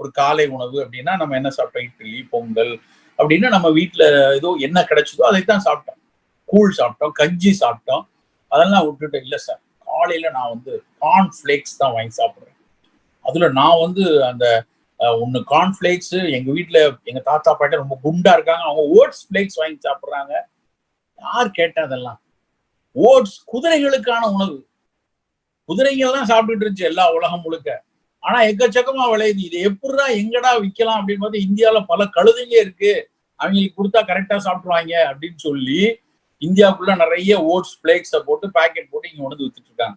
ஒரு காலை உணவு அப்படின்னா நம்ம என்ன சாப்பிட்டோம்? இட்லி பொங்கல் அப்படின்னா நம்ம வீட்டில் ஏதோ என்ன கிடைச்சதோ அதைத்தான் சாப்பிட்டோம். கூழ் சாப்பிட்டோம் கஞ்சி சாப்பிட்டோம். அதெல்லாம் விட்டுட்டு இல்லை சார் காலையில் நான் வந்து கார்ன் ஃப்ளேக்ஸ் தான் வாங்கி சாப்பிட்றேன். அதில் நான் வந்து அந்த ஒன்னு கார்ன் ஃபிளேக்ஸ் எங்க வீட்டுல எங்க தாத்தா பாட்டி ரொம்ப குண்டா இருக்காங்க. அவங்க ஓட்ஸ் ஃபிளேக்ஸ் வாங்கி சாப்பிட்றாங்க. யார் கேட்டா அதெல்லாம்? ஓட்ஸ் குதிரைகளுக்கான உணவு. குதிரைகள் தான் சாப்பிட்டுட்டு இருந்துச்சு எல்லா உலகம் முழுக்க. ஆனா எக்கச்சக்கமா விளையுது. இது எப்படிடா எங்கடா விற்கலாம் அப்படின்னு பார்த்து இந்தியால பல கழுதைங்க இருக்கு. அவங்களுக்கு கொடுத்தா கரெக்டா சாப்பிடுவாங்க அப்படின்னு சொல்லி இந்தியாவுக்குள்ள நிறைய ஓட்ஸ் பிளேக்ஸை போட்டு பேக்கெட் போட்டு இங்க வந்து வித்துட்டு இருக்காங்க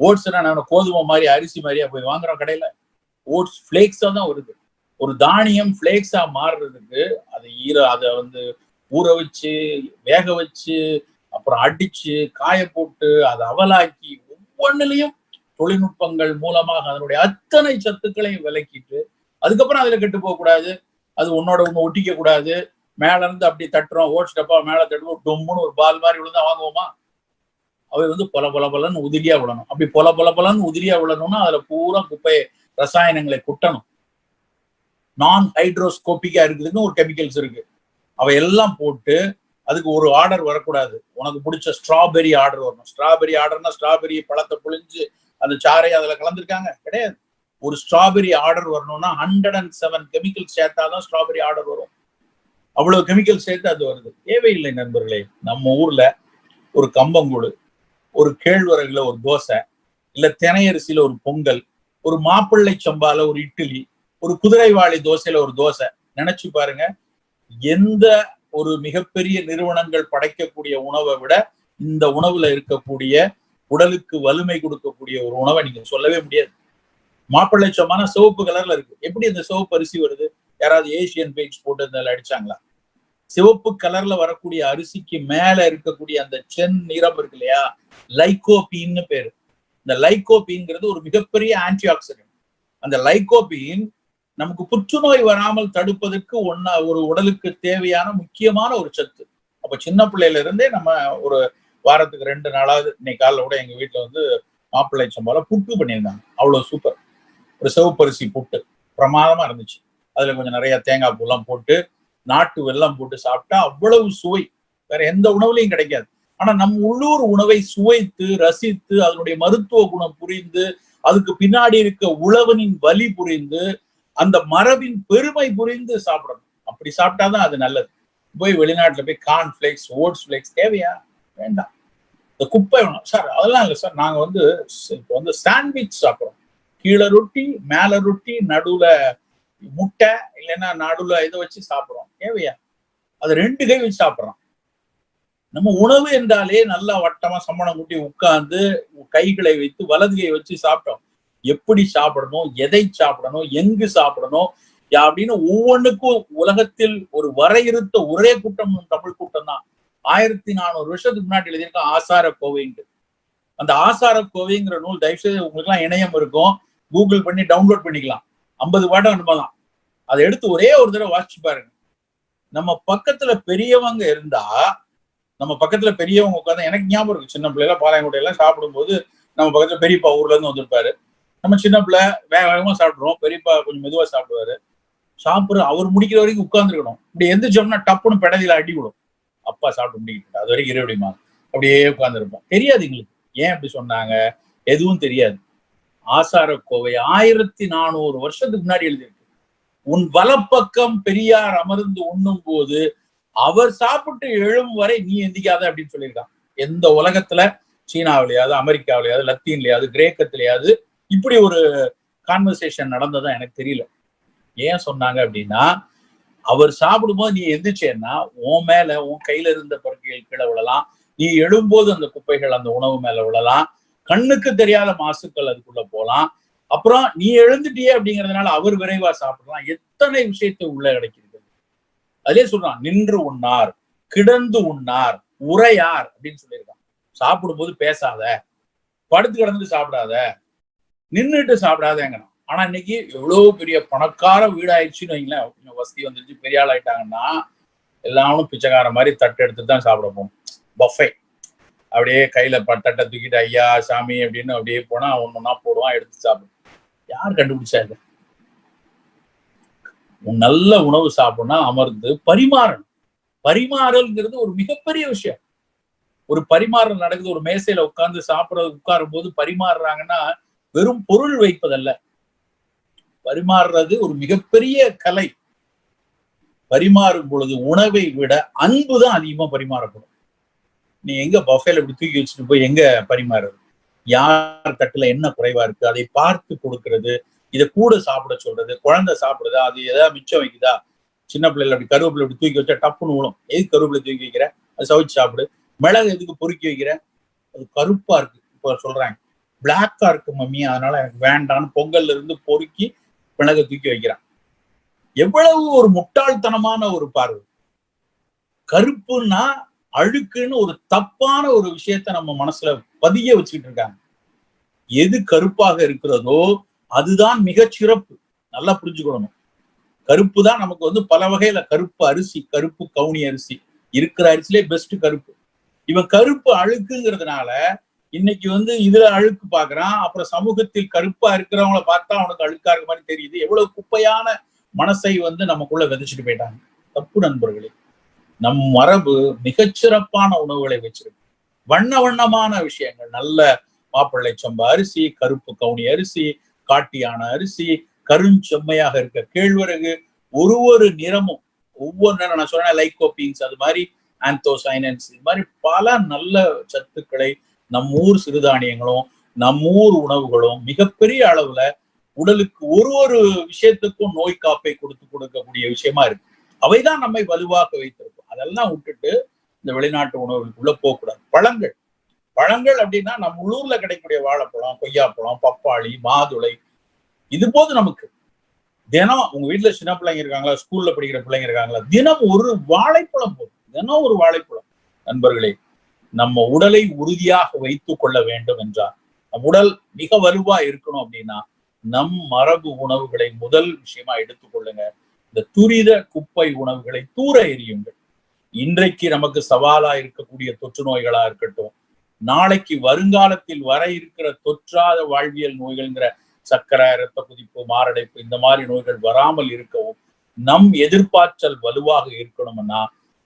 ஓட்ஸ் நான் கோதுமை மாதிரி அரிசி மாதிரியா போய் வாங்குறோம் கடையில ஓட்ஸ் பிளேக்ஸா தான் வருது. ஒரு தானியம் பிளேக்ஸா மாறுறதுக்கு அதை ஈர அதை வந்து ஊற வச்சு வேக வச்சு அப்புறம் அடிச்சு காய போட்டு அதை அவலாக்கி ஒவ்வொன்றுலையும் தொழில்நுட்பங்கள் மூலமாக அதனுடைய அத்தனை சத்துக்களையும் விலக்கிட்டு அதுக்கப்புறம் அதுல கெட்டு போக கூடாது அது உன்னோட ஒண்ணு ஒட்டிக்க கூடாது மேல இருந்து அப்படி தட்டுறோம் ஓட்ஸ் டப்பா மேல தட்டுவோம் டொம்முன்னு ஒரு பால் மாதிரி விழுந்தா வாங்குவோமா? அவை வந்து பொல பொல உதிரியா விழணும் அப்படி பொல பொல உதிரியா விழணும்னா அதுல பூரா குப்பை ரசாயனங்களை குட்டணும். நான் ஹைட்ரோஸ்கோபிக்கா இருக்குதுன்னு ஒரு கெமிக்கல்ஸ் இருக்கு. அவை எல்லாம் போட்டு அதுக்கு ஒரு ஆர்டர் வரக்கூடாது. உனக்கு பிடிச்ச ஸ்ட்ராபெரி ஆர்டர் வரணும். ஸ்ட்ராபெரி ஆர்டர்னா ஸ்ட்ராபெரி பழத்தை புழிஞ்சு அந்த சாறை அதுல கலந்துருக்காங்க. கிடையாது. ஒரு ஸ்ட்ராபெரி ஆர்டர் வரணும்னா ஹண்ட்ரட் அண்ட் செவன் கெமிக்கல் சேர்த்தாதான் ஸ்ட்ராபெரி ஆர்டர் வரும். அவ்வளவு கெமிக்கல் சேர்த்து அது வருது. தேவையில்லை நண்பர்களே. நம்ம ஊர்ல ஒரு கம்பங்கூடு ஒரு கேழ்வரகுல ஒரு தோசை இல்ல தினையரிசியில ஒரு பொங்கல் ஒரு மாப்பிள்ளை சம்பால ஒரு இட்லி ஒரு குதிரைவாளி தோசையில ஒரு தோசை. நினைச்சு பாருங்க. எந்த ஒரு மிகப்பெரிய நிறுவனங்கள் படைக்கக்கூடிய உணவை விட இந்த உணவுல இருக்கக்கூடிய உடலுக்கு வலிமை கொடுக்கக்கூடிய ஒரு உணவை நீங்க சொல்லவே முடியாது. மாப்பிள்ளை சிவப்பு கலர்ல இருக்கு. எப்படி இந்த சிவப்பு அரிசி வருது? யாராவது ஏசியன் பெயிண்ட்ஸ் போட்டு அதில் அடிச்சாங்களா? சிவப்பு கலர்ல வரக்கூடிய அரிசிக்கு மேல இருக்கக்கூடிய அந்த சென் நிறம் இருக்கு இல்லையா? லைகோபின்னு பேரு. இந்த லைகோபீன்ங்கிறது ஒரு மிகப்பெரிய ஆன்டி ஆக்சிடென்ட் அந்த லைகோபீன் நமக்கு புற்றுநோய் வராமல் தடுப்பதற்கு ஒன்னா ஒரு உடலுக்கு தேவையான முக்கியமான ஒரு சத்து. அப்ப சின்ன பிள்ளையில இருந்தே நம்ம ஒரு வாரத்துக்கு ரெண்டு நாளாவது இன்னைக்கு காலைல கூட எங்க வீட்டுல வந்து மாப்பிள்ளை சம்பால புட்டு பண்ணியிருந்தாங்க. அவ்வளவு சூப்பர் ஒரு சிவப்பரிசி புட்டு. பிரமாதமா இருந்துச்சு. அதுல கொஞ்சம் நிறைய தேங்காய் பூலாம் போட்டு நாட்டு வெள்ளம் போட்டு சாப்பிட்டா அவ்வளவு சுவை. வேற எந்த உணவுலையும் கிடைக்காது. ஆனா நம் உள்ளூர் உணவை சுவைத்து ரசித்து அதனுடைய மருத்துவ குணம் புரிந்து அதுக்கு பின்னாடி இருக்க உழவனின் வலி புரிந்து அந்த மரபின் பெருமை புரிந்து சாப்பிடணும். அப்படி சாப்பிட்டாதான் அது நல்லது. போய் வெளிநாட்டுல போய் கார்ன் ஃபிளேக்ஸ் ஓட்ஸ் ஃபிளேக்ஸ் தேவையா? வேண்டாம். இந்த குப்பை வேணும். சார் அதெல்லாம் இல்லை சார். நாங்க வந்து இப்போ வந்து சாண்ட்விச் சாப்பிட்றோம். கீழே ரொட்டி மேல ரொட்டி நடுவுல முட்டை இல்லைன்னா நடுவுல இதை வச்சு சாப்பிட்றோம். தேவையா அது ரெண்டு கை வச்சு சாப்பிட்றோம். நம்ம உணவு என்றாலே நல்லா வட்டமா சம்மணம் கூட்டி உட்கார்ந்து கைகளை வைத்து வலது கை வச்சு சாப்பிட்டோம். எப்படி சாப்பிடணும் எதை சாப்பிடணும் எங்கு சாப்பிடணும் அப்படின்னு ஒவ்வொன்றுக்கும் உலகத்தில் ஒரு வரையறுத்த ஒரே கூட்டம் தமிழ் கூட்டம் தான். ஆயிரத்தி நானூறு வருஷத்துக்கு முன்னாடி எழுதியிருக்க ஆசார கோவைன்ட்டு அந்த ஆசார கோவைங்கிற நூல் தயவுசெய்து உங்களுக்கு எல்லாம் இணையம் இருக்கும். கூகுள் பண்ணி டவுன்லோட் பண்ணிக்கலாம். ஐம்பது பாடம் என்னமோ தான். அதை எடுத்து ஒரே ஒரு தடவை வாசிச்சு பாருங்க. நம்ம பக்கத்துல பெரியவங்க இருந்தா நம்ம பக்கத்துல பெரியவங்க உட்காந்து எனக்கு ஞாபகம் இருக்கு. சின்ன பிள்ளைல பாளையங்கோட்டை எல்லாம் சாப்பிடும்போது நம்ம பக்கத்துல பெரியப்பா ஊர்ல இருந்து வந்திருப்பாரு. நம்ம சின்ன பிள்ளை வேக வேகமா சாப்பிடுறோம் பெரியப்பா கொஞ்சம் மெதுவா சாப்பிடுவாரு. சாப்பிடுற அவர் முடிக்கிற வரைக்கும் உட்காந்துருக்கணும் இப்படி எந்திரிச்சோம்னா டப்புன்னு பெடலில அடி விடும் அப்பா சாப்பிட்டு முடிக்கிட்டு அது வரைக்கும் இருபடிமா அப்படியே உட்காந்துருப்போம் தெரியாது எங்களுக்கு. ஏன் அப்படி சொன்னாங்க? எதுவும் தெரியாது. ஆசார கோவை ஆயிரத்தி நானூறு வருஷத்துக்கு முன்னாடி எழுதியிருக்கு. உன் வலப்பக்கம் பெரியார் அமர்ந்து உண்ணும் போது அவர் சாப்பிட்டு எழும் வரை நீ எந்திக்காத அப்படின்னு சொல்லியிருக்கான். எந்த உலகத்துல? சீனாவிலேயாவது அமெரிக்காவிலேயாவது லத்தீன்லயாவது கிரேக்கத்திலேயாவது இப்படி ஒரு கான்வர்சேஷன் நடந்ததா எனக்கு தெரியல. ஏன் சொன்னாங்க அப்படின்னா அவர் சாப்பிடும்போது நீ எந்திரிச்சேன்னா உன் மேல உன் கையில இருந்த பொருட்கள் கீழே விழலாம். நீ எழும்போது அந்த குப்பைகள் அந்த உணவு மேல விழலாம். கண்ணுக்கு தெரியாத மாசுக்கள் அதுக்குள்ள போகலாம் அப்புறம் நீ எழுந்துட்டியே அப்படிங்கறதுனால அவர் விரைவா சாப்பிடலாம். எத்தனை விஷயத்தை உள்ள கிடைக்கிறது அதே சொல்றான் நின்று உண்ணார் கிடந்து உண்ணார் உரையார் அப்படின்னு சொல்லியிருக்கான். சாப்பிடும்போது பேசாத படுத்து கிடந்துட்டு சாப்பிடாத நின்றுட்டு சாப்பிடாதேங்கிறான். ஆனா இன்னைக்கு எவ்வளவு பெரிய பணக்கார வீடாயிடுச்சுன்னு வைங்களேன். வசதி வந்துருச்சு. பெரிய ஆள் ஆயிட்டாங்கன்னா எல்லாரும் பிச்சைக்கார மாதிரி தட்டு எடுத்துட்டு தான் சாப்பிட போகும் பஃபே அப்படியே கையில தட்டை தூக்கிட்டு ஐயா சாமி அப்படின்னு அப்படியே போனா ஒன்னொன்னா போடுவான் எடுத்து சாப்பிடும். யார் கண்டுபிடிச்சா இது? நல்ல உணவு சாப்பிடணும்னா அமர்ந்து பரிமாறணும். பரிமாறல்ங்கிறது ஒரு மிகப்பெரிய விஷயம். ஒரு பரிமாறல் நடக்குது. ஒரு மேசையில உட்கார்ந்து சாப்பிட உட்காரும் போது பரிமாறுறாங்கன்னா வெறும் பொருள் வைப்பதல்ல. பரிமாறுறது ஒரு மிகப்பெரிய கலை. பரிமாறும் பொழுது உணவை விட அன்பு தான் அதிகமா பரிமாறப்படும். நீ எங்க பஃபேல இப்படி தூக்கி வச்சுட்டு போய் எங்க பரிமாறுறது? யார் தட்டுல என்ன குறைவா இருக்கு? அதை பார்த்து கொடுக்கறது இதை கூட சாப்பிட சொல்றது குழந்தை சாப்பிடுதா அது ஏதாவது மிச்சம் வைக்குதா? சின்ன பிள்ளைல அப்படி கருவேப்பிலை இப்படி தூக்கி வச்சா டப்புன்னு விழும் எது கருவேப்பிலை தூக்கி வைக்கிற? அது சவிச்சு சாப்பிடு. மிளகு எதுக்கு பொறுக்கி வைக்கிற? அது கருப்பா இருக்கு. இப்போ சொல்றாங்க. பிளாக்கா இருக்கு மம்மி. அதனால எனக்கு வேண்டான்னு பொங்கல்ல இருந்து பொறுக்கி பிணக தூக்கி வைக்கிறான். எவ்வளவு ஒரு முட்டாள்தனமான ஒரு பார்வை. கருப்புன்னா அழுக்குன்னு ஒரு தப்பான ஒரு விஷயத்த நம்ம மனசுல பதிய வச்சுக்கிட்டு இருக்காங்க. எது கருப்பாக இருக்கிறதோ அதுதான் மிகச் சிறப்பு. நல்லா புரிஞ்சுக்கணும். கருப்பு தான் நமக்கு வந்து பல வகையில கருப்பு அரிசி கருப்பு கவுனி அரிசி. இருக்கிற அரிசிலே பெஸ்ட் கருப்பு. இவன் கருப்பு அழுக்குங்கிறதுனால இன்னைக்கு வந்து இதுல அழுக்கு பாக்குறான். அப்புறம் சமூகத்தில் கருப்பா இருக்கிறவங்கள பார்த்தா அவனுக்கு அழுக்கா இருக்க மாதிரி தெரியுது. எவ்வளவு குப்பையான மனசை வந்து நமக்குள்ள விதைச்சிட்டு போயிட்டாங்க. தப்பு நண்பர்களே. நம் மரபு மிகச்சிறப்பான உணவுகளை வச்சிருக்கு. வண்ண வண்ணமான விஷயங்கள். நல்ல மாப்பிள்ளை சம்பா அரிசி கருப்பு கவுனி அரிசி காட்டியான அரிசி கருஞ்செம்மையாக இருக்க கேழ்வரகு ஒரு ஒரு நிறமும். ஒவ்வொரு நேரம் நான் சொன்னேன் லைகோபீன்ஸ் அது மாதிரி ஆந்தோசைனன்ஸ் இது மாதிரி பல நல்ல சத்துக்களை நம் ஊர் சிறுதானியங்களும் நம் ஊர் உணவுகளும் மிகப்பெரிய அளவுல உடலுக்கு ஒரு ஒரு விஷயத்துக்கும் நோய் காப்பை கொடுத்து கொடுக்கக்கூடிய விஷயமா இருக்கு. அவைதான் நம்மை வலுவாக வைத்திருக்கும். அதெல்லாம் விட்டுட்டு இந்த வெளிநாட்டு உணவுகளுக்குள்ள போகக்கூடாது. பழங்கள். பழங்கள் அப்படின்னா நம்ம உள்ளூர்ல கிடைக்கக்கூடிய வாழைப்பழம் கொய்யாப்பழம் பப்பாளி மாதுளை. இது போது நமக்கு தினம் உங்க வீட்டுல சின்ன பிள்ளைங்க இருக்காங்களா ஸ்கூல்ல படிக்கிற பிள்ளைங்க இருக்காங்களா தினம் ஒரு வாழைப்பழம் போதும். தினம் ஒரு வாழைப்பழம். நண்பர்களே நம்ம உடலை உறுதியாக வைத்துக் கொள்ள வேண்டும் என்றார். நம் உடல் மிக வலுவா இருக்கணும் அப்படின்னா நம் மரபு உணவுகளை முதல் விஷயமா எடுத்துக்கொள்ளுங்க இந்த துரித குப்பை உணவுகளை தூர எறியுங்கள். இன்றைக்கு நமக்கு சவாலா இருக்கக்கூடிய தொற்று நோய்களா இருக்கட்டும் நாளைக்கு வருங்காலத்தில் வர இருக்கிற தொற்றாத வாழ்வியல் நோய்கள்ங்கிற சக்கரை இரத்த குதிப்பு மாரடைப்பு இந்த மாதிரி நோய்கள் வராமல் இருக்கவும் நம் எதிர்பார்த்தல் வலுவாக இருக்கணும்னா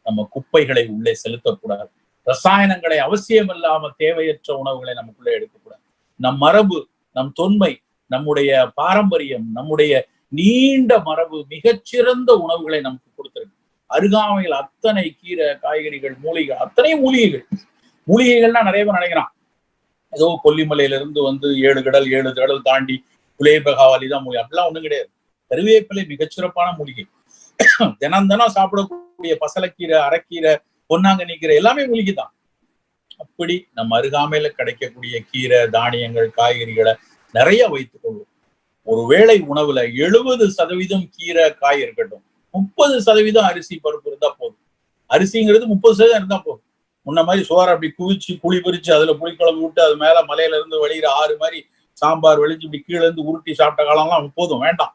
நம்ம குப்பைகளை உள்ளே செலுத்தக்கூடாது. ரசாயனங்களை அவசியம் இல்லாம தேவையற்ற உணவுகளை நமக்குள்ளே எடுக்கக்கூடாது. நம் மரபு நம் தொன்மை நம்முடைய பாரம்பரியம் நம்முடைய நீண்ட மரபு மிகச்சிறந்த உணவுகளை நமக்கு கொடுத்திருக்கு. அருகாமையில் அத்தனை கீரை காய்கறிகள் மூலிகைகள் அத்தனை மூலிகைகள். மூலிகைகள்னா நிறைய பேர் நினைக்கிறான். ஏதோ கொல்லிமலையில இருந்து வந்து ஏழு கடல் ஏழு கடல் தாண்டி புலேபகாவலி தான் மூலிகை. அப்படிலாம் ஒண்ணும் கிடையாது. கருவேப்பிலை மிகச்சிறப்பான மூலிகை. தினம் தினம் சாப்பிடக்கூடிய பசலக்கீரை அரைக்கீரை பொன்னாங்க நிக்கிற எல்லாமே மூலிகை தான் அப்படி நம்ம அருகாமையில கிடைக்கக்கூடிய கீரை தானியங்கள் காய்கறிகளை நிறைய வைத்துக் கொள்வோம். ஒருவேளை உணவுல எழுபது சதவீதம் கீரை காய் இருக்கட்டும். முப்பது சதவீதம் அரிசி பருப்பு இருந்தா போதும். அரிசிங்கிறது முப்பது சதவீதம் இருந்தா போதும். முன்ன மாதிரி சோறு அப்படி குவிச்சு புளி பிரிச்சு அதுல புளிக்குழம்பு விட்டு அது மேல மலையில இருந்து வெளியிற ஆறு மாதிரி சாம்பார் வெளிச்சு இப்படி கீழே இருந்து உருட்டி சாப்பிட்ட காலம்லாம் போதும் வேண்டாம்.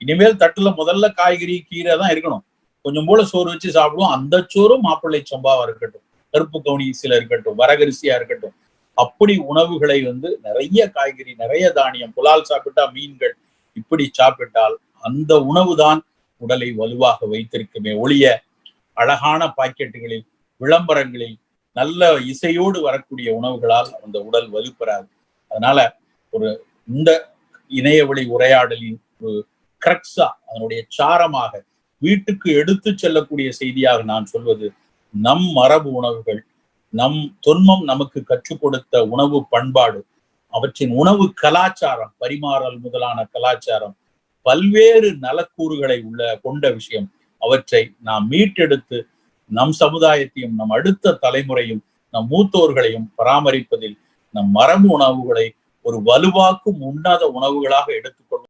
இனிமேல் தட்டுல முதல்ல காய்கறி கீரை தான் இருக்கணும். கொஞ்சம் போல சோறு வச்சு சாப்பிடுவோம். அந்த சோறும் மாப்பிள்ளை சம்பாவா இருக்கட்டும். கருப்பு கவுனி சில இருக்கட்டும் வரகரிசியா இருக்கட்டும். அப்படி உணவுகளை வந்து நிறைய காய்கறி நிறைய தானியம் புலால் சாப்பிட்டா மீன்கள் இப்படி சாப்பிட்டால் அந்த உணவு தான் உடலை வலுவாக வைத்திருக்குமே ஒளிய அழகான பாக்கெட்டுகளில் விளம்பரங்களில் நல்ல இசையோடு வரக்கூடிய உணவுகளால் அந்த உடல் வலுப்பெறாது. அதனால ஒரு இந்த இணையவழி உரையாடலின் ஒரு கிரக்ஸா அதனுடைய சாரமாக வீட்டுக்கு எடுத்து செல்லக்கூடிய செய்தியாக நான் சொல்வது நம் மரபு உணவுகள் நம் தொன்மம் நமக்கு கற்றுக் கொடுத்த உணவு பண்பாடு அவற்றின் உணவு கலாச்சாரம் பரிமாறல் முதலான கலாச்சாரம் பல்வேறு நலக்கூறுகளை உள்ள கொண்ட விஷயம். அவற்றை நாம் மீட்டெடுத்து நம் சமுதாயத்தையும் நம் அடுத்த தலைமுறையும் நம் மூத்தோர்களையும் பராமரிப்பதில் நம் மரபு உணவுகளை ஒரு வலுவாக்கும் உண்ணாத உணவுகளாக எடுத்துக்கொள்வோம்